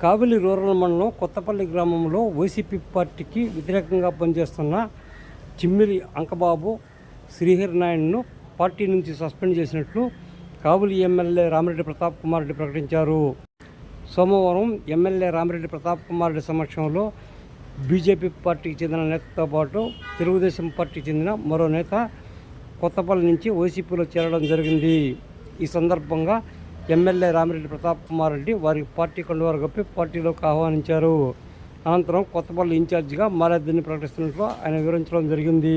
కావలి rural మండలం కొత్తపల్లి గ్రామంలో YCP పార్టీకి వ్యతిరేకంగా పనిచేస్తున్న చిమ్మిరి అంకబాబు శ్రీహరి నాయుడును పార్టీ నుంచి సస్పెండ్ చేసినట్లు కావలి ఎమ్మెల్యే రామిరెడ్డి ప్రతాప్ కుమార్ రెడ్డి ప్రకటించారు. సోమవారం ఎమ్మెల్యే రామిరెడ్డి ప్రతాప్ కుమార్ రెడ్డి సమక్షంలో బీజేపీ పార్టీకి చెందిన నేతతో పాటు తెలుగుదేశం పార్టీకి చెందిన మరో నేత కొత్తపల్లి నుంచి వైసీపీలో చేరడం జరిగింది. ఈ సందర్భంగా ఎమ్మెల్యే రామిరెడ్డి ప్రతాప్ కుమార్ రెడ్డి వారి పార్టీ కండువారు కప్పి పార్టీలోకి ఆహ్వానించారు. అనంతరం కొత్తపల్లి ఇన్ఛార్జిగా మారేద్దిని ప్రకటిస్తున్నట్లు ఆయన వివరించడం జరిగింది.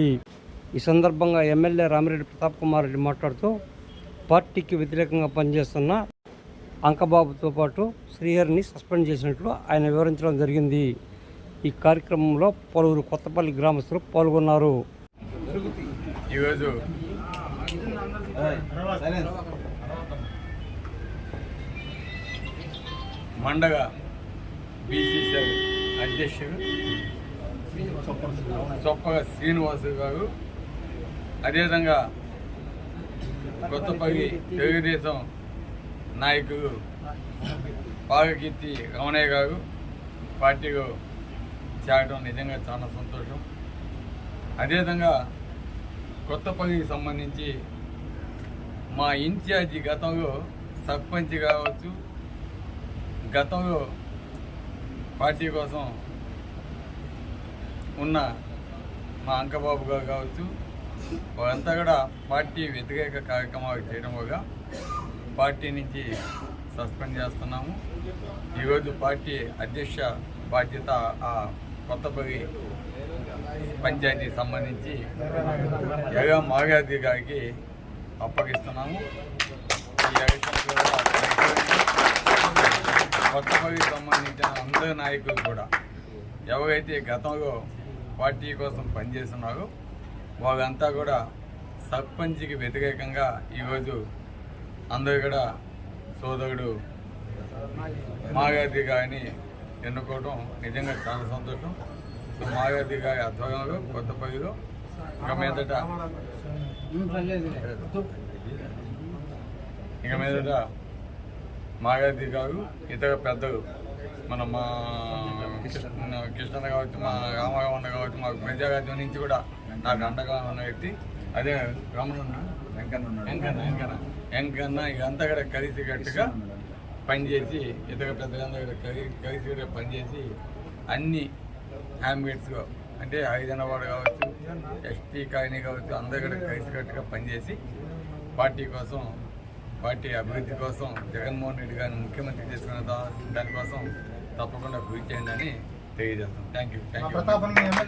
ఈ సందర్భంగా ఎమ్మెల్యే రామిరెడ్డి ప్రతాప్ కుమార్ రెడ్డి మాట్లాడుతూ పార్టీకి వ్యతిరేకంగా పనిచేస్తున్న అంకబాబుతో పాటు శ్రీహరిని సస్పెండ్ చేసినట్లు ఆయన వివరించడం జరిగింది. ఈ కార్యక్రమంలో పలువురు కొత్తపల్లి గ్రామస్తులు పాల్గొన్నారు. ఈరోజు మండగ బీసీసీ అధ్యక్షుడు చొప్పగా శ్రీనివాసు గారు. అదేవిధంగా కొత్తపల్లి తెలుగుదేశం నాయకులు పాగకీర్తి రమణయ్య గారు. పార్టీలో చేరడం నిజంగా చాలా సంతోషం. అదేవిధంగా కొత్తపల్లికి సంబంధించి మా ఇన్ఛార్జి గతంలో సర్పంచ్ కావచ్చు గతంలో పార్టీ కోసం ఉన్న మా అంకబాబు గారు కావచ్చు వారంతా కూడా పార్టీ వ్యతిరేక కార్యక్రమాలు చేయడం వల్ల పార్టీ నుంచి సస్పెండ్ చేస్తున్నాము. ఈరోజు పార్టీ అధ్యక్ష బాధ్యత ఆ కొత్తపల్లి పంచాయతీకి సంబంధించి యగా మాగాది గారికి అప్పగిస్తున్నాము. ఈ ఎలక్షన్లో కొత్తపల్లికి సంబంధించిన అందరి నాయకులు కూడా ఎవరైతే గతంలో పార్టీ కోసం పనిచేస్తున్నారో వాళ్ళంతా కూడా సర్పంచ్కి వ్యతిరేకంగా ఈరోజు అందరూ కూడా సోదరుడు మాగాది గారిని ఎన్నుకోవడం నిజంగా చాలా సంతోషం. సో మాగాది గారి ఆధ్వర్యంలో కొత్తపల్లిలో ఇక మీదట ఇక మీదట మాగాది గారు ఇతర పెద్దలు. మన మా కృష్ణ కృష్ణ కావచ్చు మా రామరావణ కావచ్చు మా ప్రజారాజ్యం నుంచి కూడా నాకు అండగా ఉన్న వ్యక్తి అదే రమణన్న వెంకన్న వెంకన్న వెంకన్న. వెంకన్న ఇదంతా కూడా కలిసి కట్టుగా పనిచేసి ఇతర పెద్దలందరూ కూడా కలిసి కలిసి కూడా పనిచేసి అన్ని హ్యామ్గేట్స్గా అంటే హైదరాబాద్ కావచ్చు ఎస్టీ కాలనీ కావచ్చు అందరూ కూడా కలిసి కట్టుగా పనిచేసి పార్టీ కోసం పార్టీ అభివృద్ధి కోసం జగన్మోహన్ రెడ్డి గారిని ముఖ్యమంత్రి చేసుకున్న దానికోసం తప్పకుండా కృషి చేయండి అని తెలియజేస్తాం థ్యాంక్ యూ థ్యాంక్ యూ